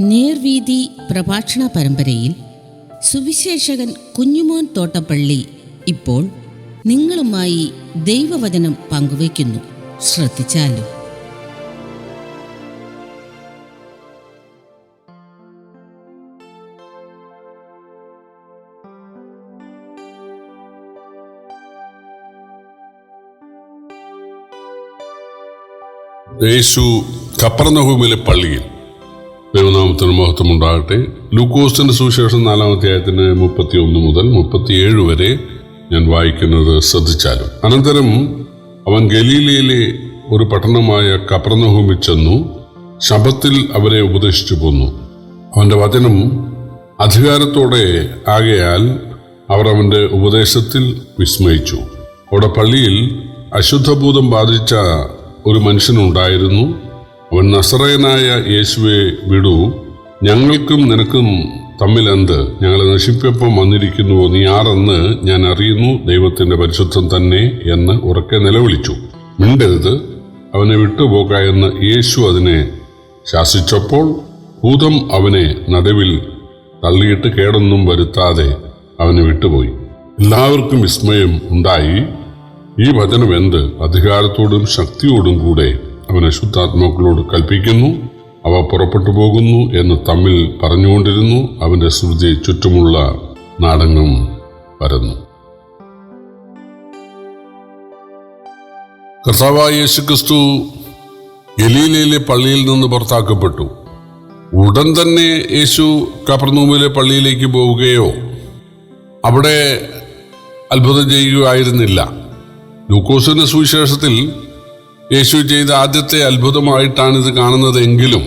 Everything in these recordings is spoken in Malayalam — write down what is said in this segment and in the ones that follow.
നേർവീതി പ്രഭാഷണ പരമ്പരയിൽ സുവിശേഷകൻ കുഞ്ഞുമോൻ തോട്ടപ്പള്ളി ഇപ്പോൾ നിങ്ങളുമായി ദൈവവചനം പങ്കുവയ്ക്കുന്നു. ശ്രദ്ധിച്ചാലും? യേശു കപ്പർനഹൂമിലെ പള്ളിയിൽ ദൈവനാമത്തിന് മഹത്വമുണ്ടാകട്ടെ. ലൂക്കോസിന്റെ സുവിശേഷം നാലാമത്തെ ആയത്തിന് മുപ്പത്തി ഒന്ന് മുതൽ മുപ്പത്തിയേഴ് വരെ ഞാൻ വായിക്കുന്നത് ശ്രദ്ധിച്ചാലും. അനന്തരം അവൻ ഗലീലയിലെ ഒരു പട്ടണമായ കപ്രനഹൂമിൽ ചെന്നു ശബത്തിൽ അവരെ ഉപദേശിച്ചു പോന്നു. അവന്റെ വചനം അധികാരത്തോടെ ആകയാൽ അവർ അവന്റെ ഉപദേശത്തിൽ വിസ്മയിച്ചു. അവിടെ പള്ളിയിൽ അശുദ്ധഭൂതം ബാധിച്ച ഒരു മനുഷ്യനുണ്ടായിരുന്നു. അവൻ നസറയനായ യേശുവെ വിടൂ. ഞങ്ങൾക്കും നിനക്കും തമ്മിൽ എന്ത് ഞങ്ങളെ നശിപ്പിപ്പം വന്നിരിക്കുന്നുവോ? നീ ആരെന്ന് ഞാൻ അറിയുന്നു. ദൈവത്തിന്റെ പരിശുദ്ധം തന്നെ എന്ന് ഉറക്കെ നിലവിളിച്ചു. മിണ്ടരുത്. അവനെ വിട്ടുപോക എന്ന് യേശു അതിനെ ശാസിച്ചപ്പോൾ ഭൂതം അവനെ നടുവിൽ തള്ളിയിട്ട് കേടൊന്നും വരുത്താതെ അവനെ വിട്ടുപോയി. എല്ലാവർക്കും വിസ്മയം ഉണ്ടായി. ഈ വചനം എന്ത് അധികാരത്തോടും ശക്തിയോടും കൂടെ അവൻ അശുദ്ധാത്മാക്കളോട് കൽപ്പിക്കുന്നു. അവ പുറപ്പെട്ടു പോകുന്നു എന്ന് തമ്മിൽ പറഞ്ഞുകൊണ്ടിരുന്നു. അവന്റെ ശ്രുതി ചുറ്റുമുള്ള നാടങ്ങും പരന്നു. കർത്താവായ യേശുക്രിസ്തു ഗലീലയിലെ പള്ളിയിൽ നിന്ന് പുറത്താക്കപ്പെട്ടു. ഉടൻ തന്നെ യേശു കപ്പർനൂമിലെ പള്ളിയിലേക്ക് പോവുകയോ അവിടെ അത്ഭുതം ചെയ്യുകയായിരുന്നില്ല ലൂക്കോസിന്റെ സുവിശേഷത്തിൽ യേശു ചെയ്ത ആദ്യത്തെ അത്ഭുതമായിട്ടാണ് ഇത് കാണുന്നത് എങ്കിലും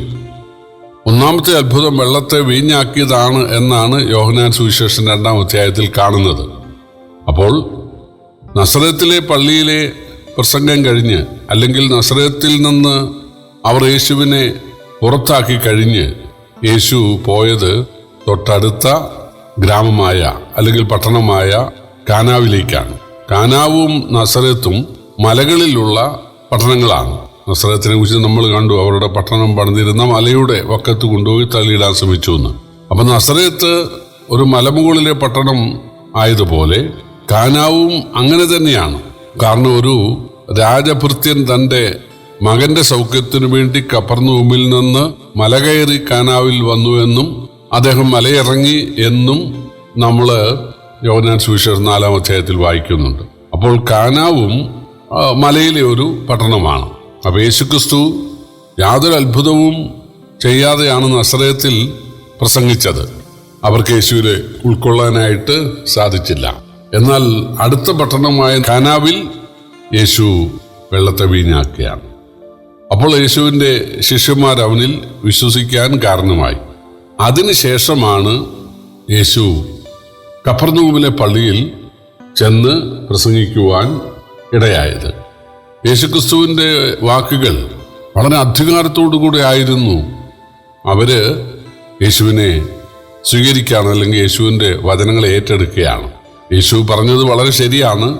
ഒന്നാമത്തെ അത്ഭുതം വെള്ളത്തെ വീഞ്ഞാക്കിയതാണ് എന്നാണ് യോഹനാൻ സുവിശേഷൻ രണ്ടാം അധ്യായത്തിൽ കാണുന്നത്. അപ്പോൾ നസ്രത്തിലെ പള്ളിയിലെ പ്രസംഗം കഴിഞ്ഞ് അല്ലെങ്കിൽ നസ്രത്തിൽ നിന്ന് അവർ യേശുവിനെ പുറത്താക്കി കഴിഞ്ഞ് യേശു പോയത് തൊട്ടടുത്ത ഗ്രാമമായ അല്ലെങ്കിൽ പട്ടണമായ കാനാവിലേക്കാണ്. കാനാവും നസറത്തും മലകളിലുള്ള പട്ടണങ്ങളാണ്. നസ്രത്തിനെ കുറിച്ച് നമ്മൾ കണ്ടു. അവരുടെ പട്ടണം പണിതിരുന്ന മലയുടെ വക്കത്ത് കൊണ്ടുപോയി തള്ളിയിടാൻ ശ്രമിച്ചു എന്ന് അപ്പൊ നസ്രത്ത് ഒരു മലമുകളിലെ പട്ടണം ആയതുപോലെ കാനാവും അങ്ങനെ തന്നെയാണ്. കാരണം ഒരു രാജഭൃത്യൻ തന്റെ മകന്റെ സൗഖ്യത്തിനു വേണ്ടി കപ്പർന്നൂമിൽ നിന്ന് മല കയറി കാനാവിൽ വന്നു എന്നും അദ്ദേഹം മലയിറങ്ങി എന്നും നമ്മൾ യോനാൻ സുവിശേഷം നാലാം അധ്യായത്തിൽ വായിക്കുന്നുണ്ട്. അപ്പോൾ കാനാവും മലയിലെ ഒരു പട്ടണമാണ്. അപ്പോൾ യേശുക്രിസ്തു യാതൊരു അത്ഭുതവും ചെയ്യാതെയാണ് നസ്രയത്തിൽ പ്രസംഗിച്ചത്. അവർക്ക് യേശുവിനെ ഉൾക്കൊള്ളാനായിട്ട് സാധിച്ചില്ല. എന്നാൽ അടുത്ത പട്ടണമായ കാനാവിൽ യേശു വെള്ളത്തെ വീഞ്ഞാക്കുകയാണ്. അപ്പോൾ യേശുവിന്റെ ശിഷ്യന്മാർ അവനിൽ വിശ്വസിക്കാൻ കാരണമായി. അതിനുശേഷമാണ് യേശു കപ്പർനൂമിലെ പള്ളിയിൽ ചെന്ന് പ്രസംഗിക്കുവാൻ ഇടയായത്. യേശുക്രിസ്തുവിന്റെ വാക്കുകൾ വളരെ അധികാരത്തോടു കൂടെ ആയിരുന്നു. അവർ യേശുവിനെ സ്വീകരിക്കുകയാണ് അല്ലെങ്കിൽ യേശുവിന്റെ വചനങ്ങളെ ഏറ്റെടുക്കുകയാണ്. യേശു പറഞ്ഞത് വളരെ ശരിയാണ്.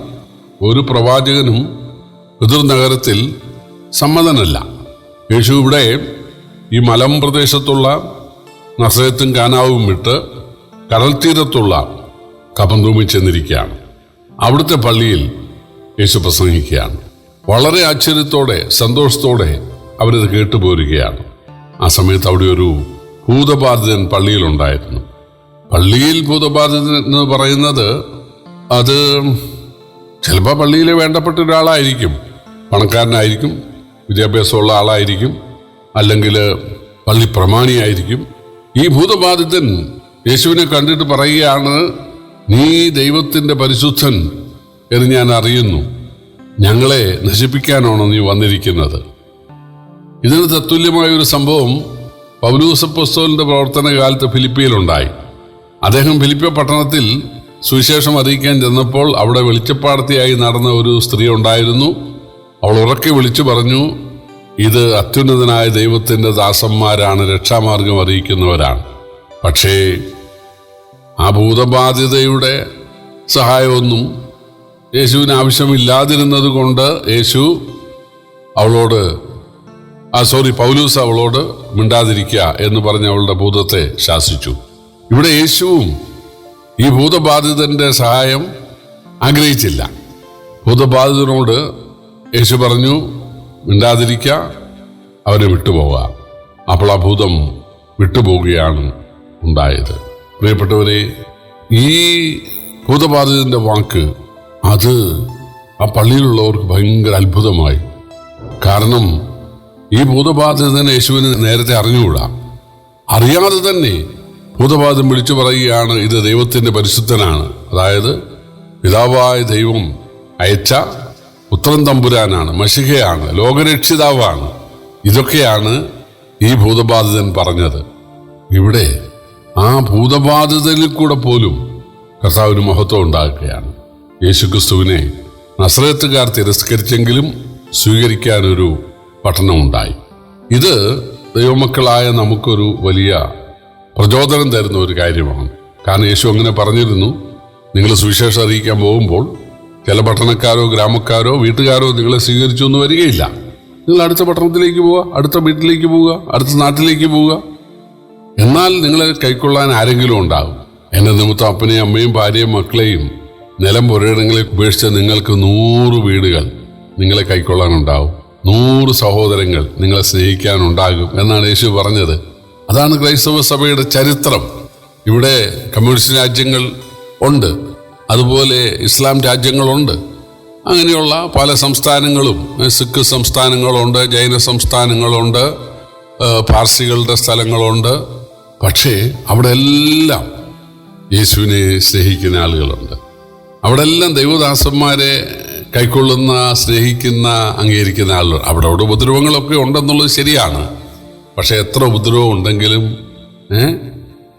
ഒരു പ്രവാചകനും എതിർ നഗരത്തിൽ സമ്മതനല്ല. യേശു ഇവിടെ ഈ മലം പ്രദേശത്തുള്ള നസയത്തും കാനാവും വിട്ട് കടൽ തീരത്തുള്ള കപന്തൂമിൽ ചെന്നിരിക്കുകയാണ്. അവിടുത്തെ പള്ളിയിൽ യേശു പ്രസംഗിക്കുകയാണ്. വളരെ ആശ്ചര്യത്തോടെ സന്തോഷത്തോടെ അവരത് കേട്ടുപോരുകയാണ്. ആ സമയത്ത് അവിടെ ഒരു ഭൂതബാധിതൻ പള്ളിയിലുണ്ടായിരുന്നു പള്ളിയിൽ ഭൂതബാധിതൻ എന്ന് പറയുന്നത് അത് ചിലപ്പോൾ പള്ളിയിലെ വേണ്ടപ്പെട്ട ഒരാളായിരിക്കും. പണക്കാരനായിരിക്കും വിദ്യാഭ്യാസമുള്ള ആളായിരിക്കും അല്ലെങ്കിൽ പള്ളി പ്രമാണിയായിരിക്കും. ഈ ഭൂതബാധിതൻ യേശുവിനെ കണ്ടിട്ട് പറയുകയാണ് നീ ദൈവത്തിന്റെ പരിശുദ്ധൻ എന്ന് ഞാൻ അറിയുന്നു. ഞങ്ങളെ നശിപ്പിക്കാനാണോ നീ വന്നിരിക്കുന്നത്? ഇതിന് തത്തുല്യമായ ഒരു സംഭവം പൗലൂസപ്പസ്തോലിന്റെ പ്രവർത്തന കാലത്ത് ഫിലിപ്പിയിലുണ്ടായി. അദ്ദേഹം ഫിലിപ്പ പട്ടണത്തിൽ സുവിശേഷം അറിയിക്കാൻ ചെന്നപ്പോൾ അവിടെ വെളിച്ചപ്പാടത്തിയായി നടന്ന ഒരു സ്ത്രീ ഉണ്ടായിരുന്നു. അവൾ ഉറക്കെ വിളിച്ചു പറഞ്ഞു ഇത് അത്യുന്നതനായ ദൈവത്തിന്റെ ദാസന്മാരാണ് രക്ഷാമാർഗം അറിയിക്കുന്നവരാണ്. പക്ഷേ ആ ഭൂതബാധ്യതയുടെ സഹായമൊന്നും യേശുവിന് ആവശ്യമില്ലാതിരുന്നത് കൊണ്ട് യേശു അവളോട് ആ സോറി പൗലൂസ് അവളോട് മിണ്ടാതിരിക്കുക എന്ന് പറഞ്ഞ് അവളുടെ ഭൂതത്തെ ശാസിച്ചു. ഇവിടെ യേശുവും ഈ ഭൂതബാധിതന്റെ സഹായം ആഗ്രഹിച്ചില്ല. ഭൂതബാധിതനോട് യേശു പറഞ്ഞു മിണ്ടാതിരിക്കുക അവനെ വിട്ടുപോവുക. അപ്പോൾ ആ ഭൂതം വിട്ടുപോവുകയാണ് ഉണ്ടായത്. പ്രിയപ്പെട്ടവരെ ഈ ഭൂതബാധിതന്റെ വാക്ക് അത് ആ പള്ളിയിലുള്ളവർക്ക് ഭയങ്കര അത്ഭുതമായി. കാരണം ഈ ഭൂതബാധിതന് യേശുവിന് നേരത്തെ അറിഞ്ഞുകൂടാ? അറിയാതെ തന്നെ ഭൂതബാധം വിളിച്ചു പറയുകയാണ് ഇത് ദൈവത്തിന്റെ പരിശുദ്ധനാണ്. അതായത് പിതാവായ ദൈവം അയച്ച ഉത്തരൻ തമ്പുരാനാണ് മഷികയാണ് ലോകരക്ഷിതാവാണ്. ഇതൊക്കെയാണ് ഈ ഭൂതബാധിതൻ പറഞ്ഞത്. ഇവിടെ ആ ഭൂതബാധിതനിൽ കൂടെ പോലും കർത്താവിന് മഹത്വം ഉണ്ടാക്കുകയാണ്. യേശുക്രിസ്തുവിനെ നസ്രത്തുകാർ തിരസ്കരിച്ചെങ്കിലും സ്വീകരിക്കാനൊരു പഠനമുണ്ടായി. ഇത് ദൈവമക്കളായ നമുക്കൊരു വലിയ പ്രചോദനം തരുന്ന ഒരു കാര്യമാണ്. കാരണം യേശു അങ്ങനെ പറഞ്ഞിരുന്നു. നിങ്ങൾ സുവിശേഷം അറിയിക്കാൻ പോകുമ്പോൾ ചില പട്ടണക്കാരോ ഗ്രാമക്കാരോ വീട്ടുകാരോ നിങ്ങളെ സ്വീകരിച്ചു എന്ന് വരികയില്ല. നിങ്ങൾ അടുത്ത പട്ടണത്തിലേക്ക് പോവുക അടുത്ത വീട്ടിലേക്ക് പോവുക അടുത്ത നാട്ടിലേക്ക് പോവുക. എന്നാൽ നിങ്ങളെ കൈക്കൊള്ളാൻ ആരെങ്കിലും ഉണ്ടാകും. എന്റെ നിമിത്തം അപ്പനെയും അമ്മയും ഭാര്യയും മക്കളെയും നിലം പുരയിടങ്ങളിൽ ഉപേക്ഷിച്ച നിങ്ങൾക്ക് നൂറ് വീടുകൾ നിങ്ങളെ കൈക്കൊള്ളാനുണ്ടാവും. നൂറ് സഹോദരങ്ങൾ നിങ്ങളെ സ്നേഹിക്കാനുണ്ടാകും എന്നാണ് യേശു പറഞ്ഞത്. അതാണ് ക്രൈസ്തവ സഭയുടെ ചരിത്രം. ഇവിടെ കമ്മ്യൂണിസ്റ്റ് രാജ്യങ്ങൾ ഉണ്ട്. അതുപോലെ ഇസ്ലാം രാജ്യങ്ങളുണ്ട്. അങ്ങനെയുള്ള പല സംസ്ഥാനങ്ങളും സിഖ് സംസ്ഥാനങ്ങളുണ്ട് ജൈന സംസ്ഥാനങ്ങളുണ്ട് പാർസികളുടെ സ്ഥലങ്ങളുണ്ട്. പക്ഷേ അവിടെ എല്ലാം യേശുവിനെ സ്നേഹിക്കുന്ന ആളുകളുണ്ട്. അവിടെ എല്ലാം ദൈവദാസന്മാരെ കൈക്കൊള്ളുന്ന സ്നേഹിക്കുന്ന അംഗീകരിക്കുന്ന ആളുകൾ. അവിടെ അവിടെ ഉപദ്രവങ്ങളൊക്കെ ഉണ്ടെന്നുള്ളത് ശരിയാണ്. പക്ഷേ എത്ര ഉപദ്രവം ഉണ്ടെങ്കിലും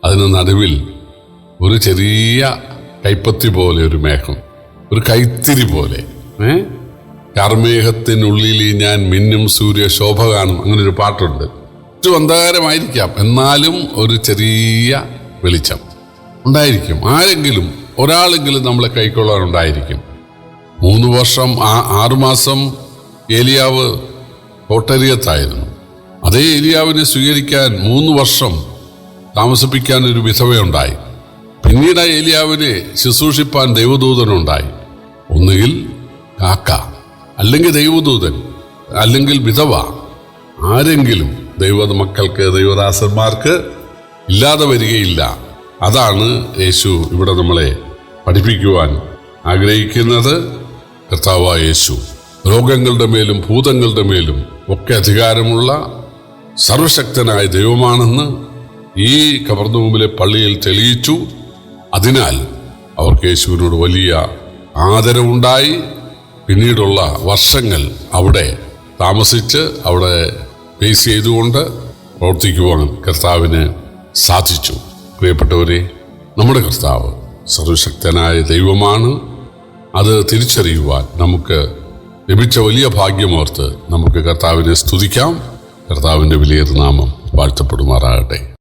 അതിന് നടുവിൽ ഒരു ചെറിയ കൈപ്പത്തി പോലെ ഒരു മേഘം ഒരു കൈത്തിരി പോലെ ഏ? കാർമേഘത്തിനുള്ളിൽ ഞാൻ മിന്നും സൂര്യ ശോഭ കാണും. അങ്ങനെ ഒരു പാട്ടുണ്ട്. ചുറ്റും അന്ധകാരമായിരിക്കാം. എന്നാലും ഒരു ചെറിയ വെളിച്ചം ഉണ്ടായിരിക്കും. ആരെങ്കിലും ഒരാളെങ്കിലും നമ്മളെ കൈക്കൊള്ളാനുണ്ടായിരിക്കും. മൂന്ന് വർഷം ആ- ആറുമാസം ഏലിയാവ് കോട്ടരിയത്തായിരുന്നു. അതേ ഏലിയാവിനെ സ്വീകരിക്കാൻ മൂന്ന് വർഷം താമസിപ്പിക്കാൻ ഒരു വിധവയുണ്ടായി. പിന്നീട് ആ ഏലിയാവിനെ ശുശ്രൂഷിപ്പാൻ ദൈവദൂതനുണ്ടായി. ഒന്നുകിൽ കാക്ക അല്ലെങ്കിൽ ദൈവദൂതൻ അല്ലെങ്കിൽ വിധവ. ആരെങ്കിലും ദൈവ മക്കൾക്ക് ദൈവദാസന്മാർക്ക് ഇല്ലാതെ വരികയില്ല. അതാണ് യേശു ഇവിടെ നമ്മളെ പഠിപ്പിക്കുവാൻ ആഗ്രഹിക്കുന്നത് കർത്താവായ യേശു. രോഗങ്ങളുടെ മേലും ഭൂതങ്ങളുടെ മേലും ഒക്കെ അധികാരമുള്ള സർവശക്തനായ ദൈവമാണെന്ന് ഈ കവർന്നൂമിലെ പള്ളിയിൽ തെളിയിച്ചു. അതിനാൽ അവർക്ക് യേശുവിനോട് വലിയ ആദരവുണ്ടായി. പിന്നീടുള്ള വർഷങ്ങൾ അവിടെ താമസിച്ച് അവിടെ ഫേസ് ചെയ്തുകൊണ്ട് പ്രവർത്തിക്കുവാൻ കർത്താവിന് സാധിച്ചു. പ്രിയപ്പെട്ടവരെ നമ്മുടെ കർത്താവ് സർവശക്തനായ ദൈവമാണ്. അത് തിരിച്ചറിയുവാൻ നമുക്ക് ലഭിച്ച വലിയ ഭാഗ്യമോർത്ത് നമുക്ക് കർത്താവിനെ സ്തുതിക്കാം. കർത്താവിന്റെ വിലയേറെ നാമം വാഴ്ത്തപ്പെടുമാറാകട്ടെ.